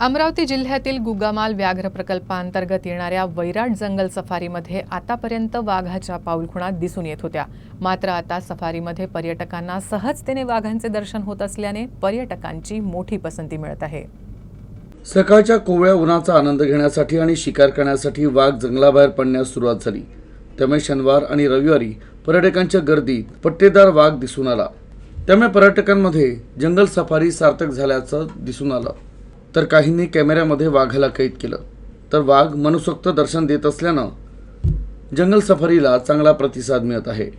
अमरावती जिल्ह्यातील गुगामाल व्याघ्र प्रकल्पांतर्गत येणाऱ्या वैराट जंगल सफारीमध्ये आतापर्यंत वाघाच्या पाऊलखुणा दिसून येत होत्या. मात्र आता सफारीमध्ये पर्यटकांना सहजतेने वाघांचे दर्शन होत असल्याने पर्यटकांची मोठी पसंती मिळत आहे. सकाळच्या कोवळ्या उन्हाचा आनंद घेण्यासाठी आणि शिकार करण्यासाठी वाघ जंगलाबाहेर पडण्यास सुरुवात झाली. त्यामुळे शनिवार आणि रविवारी पर्यटकांच्या गर्दीत पट्टेदार वाघ दिसून आला. त्यामुळे पर्यटकांमध्ये जंगल सफारी सार्थक झाल्याचं दिसून आलं. तर काहींनी कॅमेऱ्यामध्ये वाघाला कैद केलं तर वाघ मनसोक्त दर्शन देत असल्यानं जंगल सफारीला चांगला प्रतिसाद मिळत आहे